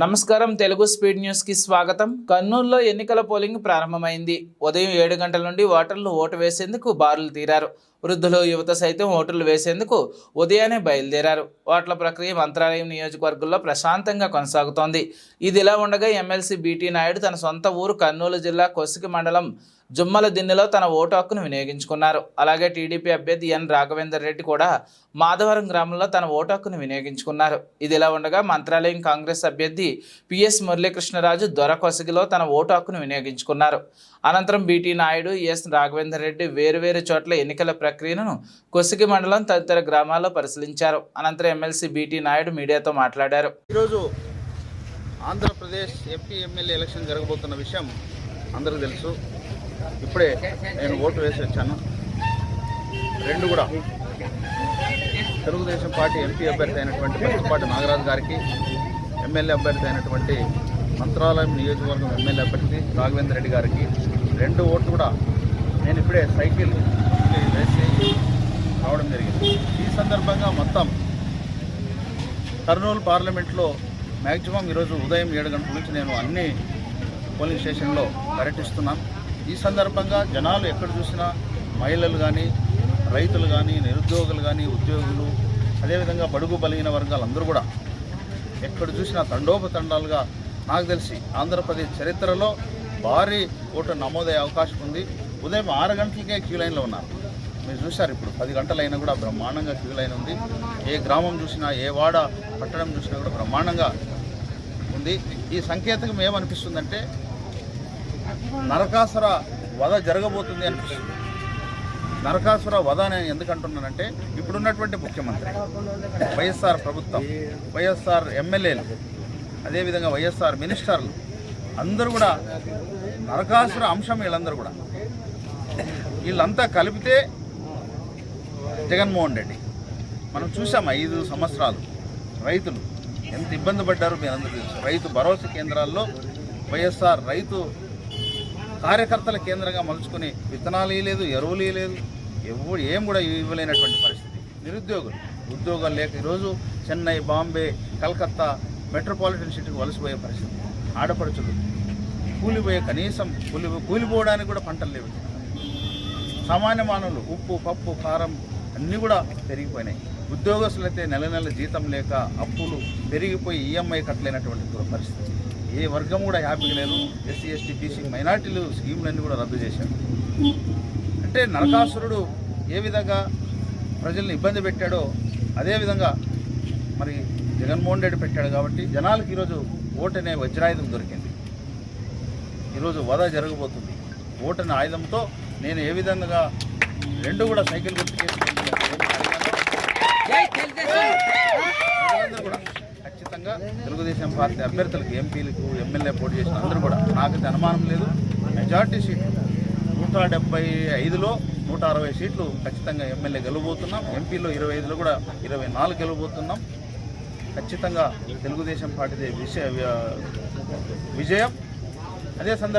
నమస్కారం తెలుగు స్పీడ్ న్యూస్కి స్వాగతం. కర్నూలులో ఎన్నికల పోలింగ్ ప్రారంభమైంది. ఉదయం ఏడు గంటల నుండి ఓటర్లు ఓటు వేసేందుకు బారులు తీరారు. వృద్ధులు యువత సైతం ఓటర్లు వేసేందుకు ఉదయాన్నే బయలుదేరారు. ఓట్ల ప్రక్రియ మంత్రాలయం నియోజకవర్గంలో ప్రశాంతంగా కొనసాగుతోంది. ఇది ఇలా ఉండగా ఎమ్మెల్సీ బీటీ నాయుడు తన సొంత ఊరు కర్నూలు జిల్లా కొసికి మండలం జుమ్మల దిన్నెలో తన ఓటు హక్కును వినియోగించుకున్నారు. అలాగే టీడీపీ అభ్యర్థి ఎన్. రాఘవేందర్ రెడ్డి కూడా మాధవరం గ్రామంలో తన ఓటు హక్కును వినియోగించుకున్నారు. ఇది ఇలా ఉండగా మంత్రాలయం కాంగ్రెస్ అభ్యర్థి పిఎస్ మురళీకృష్ణరాజు దొరకొసగిలో తన ఓటు హక్కును వినియోగించుకున్నారు. అనంతరం బీటీ నాయుడు ఎస్. రాఘవేందర్ రెడ్డి వేరువేరు చోట్ల ఎన్నికల ప్రక్రియను కొసిగి మండలం తదితర గ్రామాల్లో పరిశీలించారు. అనంతరం ఎమ్మెల్సీ బీటీ నాయుడు మీడియాతో మాట్లాడారు. ఈరోజు ఆంధ్రప్రదేశ్ ఎంపీ ఎమ్మెల్యే ఎలక్షన్ జరగబోతున్న విషయం అందరికీ తెలుసు. ఇప్పుడే నేను ఓటు వేసి వచ్చాను. రెండు కూడా. తెలుగుదేశం పార్టీ ఎంపీ అభ్యర్థి అయినటువంటి పట్టుపాటి నాగరాజు గారికి ఎమ్మెల్యే అభ్యర్థి అయినటువంటి మంత్రాలయం నియోజకవర్గం ఎమ్మెల్యే అభ్యర్థి రాఘవేంద్ర రెడ్డి గారికి రెండు ఓట్లు కూడా నేను ఇప్పుడే సైకిల్ వేసి రావడం జరిగింది. ఈ సందర్భంగా మొత్తం కర్నూలు పార్లమెంట్లో మ్యాక్సిమం ఈరోజు ఉదయం ఏడు గంటల నుంచి నేను అన్ని పోలింగ్ స్టేషన్లో పర్యటిస్తున్నాను. ఈ సందర్భంగా జనాలు ఎక్కడ చూసినా మహిళలు కానీ రైతులు కానీ నిరుద్యోగులు కానీ ఉద్యోగులు అదేవిధంగా బడుగు బలిగిన వర్గాలందరూ కూడా ఎక్కడ చూసినా తండోపతండాలుగా నాకు తెలిసి ఆంధ్రప్రదేశ్ చరిత్రలో భారీ ఓటు నమోదయ్యే అవకాశం ఉంది. ఉదయం ఆరు గంటలకే క్యూ లైన్లో ఉన్నారు. మీరు చూశారు ఇప్పుడు పది గంటలైనా కూడా బ్రహ్మాండంగా క్యూ లైన్ ఉంది. ఏ గ్రామం చూసినా ఏ వాడ పట్టణం చూసినా కూడా బ్రహ్మాండంగా ఉంది. ఈ సంకేతకం ఏమనిపిస్తుందంటే నరకాసుర వధ జరగబోతుంది అనిపిస్తుంది. నరకాసుర వధ అని ఎందుకంటున్నానంటే ఇప్పుడున్నటువంటి ముఖ్యమంత్రి వైఎస్ఆర్ ప్రభుత్వం వైఎస్ఆర్ ఎమ్మెల్యేలు అదేవిధంగా వైఎస్ఆర్ మినిస్టర్లు అందరూ కూడా నరకాసుర అంశం వీళ్ళందరూ కూడా. వీళ్ళంతా కలిపితే జగన్మోహన్ రెడ్డి. మనం చూసాం ఐదు సంవత్సరాలు రైతులు ఎంత ఇబ్బంది పడ్డారో మీరు తెలుసు. రైతు భరోసా కేంద్రాల్లో వైఎస్ఆర్ రైతు కార్యకర్తల కేంద్రంగా మలుచుకుని విత్తనాలు ఇవ్వలేదు ఎరువులు ఇవ్వలేదు ఎవరు ఏం కూడా ఇవ్వలేనటువంటి పరిస్థితి. నిరుద్యోగులు. ఉద్యోగాలు లేక ఈరోజు చెన్నై బాంబే కలకత్తా మెట్రోపాలిటన్ సిటీకి వలసిపోయే పరిస్థితి. ఆడపడుచులు కూలిపోయే కనీసం కూలి కూలిపోవడానికి కూడా పంటలు లేవు. సామాన్య మానవులు ఉప్పు పప్పు కారం అన్నీ కూడా పెరిగిపోయినాయి. ఉద్యోగస్తులైతే నెల నెల జీతం లేక అప్పులు పెరిగిపోయి ఈఎంఐ కట్టలేనటువంటి కూడా పరిస్థితి. ఏ వర్గం కూడా హ్యాపీగా లేదు. ఎస్సీ ఎస్టీ బీసీ మైనార్టీలు స్కీములన్నీ కూడా రద్దు చేశారు. అంటే నరకాసురుడు ఏ విధంగా ప్రజల్ని ఇబ్బంది పెట్టాడో అదేవిధంగా మరి జగన్మోహన్ రెడ్డి పెట్టాడు కాబట్టి జనాలకు ఈరోజు ఓటు అనే వజ్రాయుధం దొరికింది. ఈరోజు వధ జరగబోతుంది. ఓటు అనే ఆయుధంతో నేను ఏ విధంగా రెండు కూడా సైకిల్ గుర్తుకేసుకుంటున్నాను ప్రజలందరూ కూడా ఖచ్చితంగా తెలుగుదేశం పార్టీ అభ్యర్థులకు ఎంపీలకు ఎమ్మెల్యే పోటీ చేసిన అందరూ కూడా నాకు అనుమానం లేదు. మెజార్టీ సీట్లు నూట డెబ్బై ఐదులో నూట అరవై సీట్లు ఖచ్చితంగా ఎమ్మెల్యే గెలవబోతున్నాం. ఎంపీలో ఇరవై ఐదులో కూడా ఇరవై నాలుగు గెలవబోతున్నాం. ఖచ్చితంగా తెలుగుదేశం పార్టీ విజయం. అదే సందర్భంగా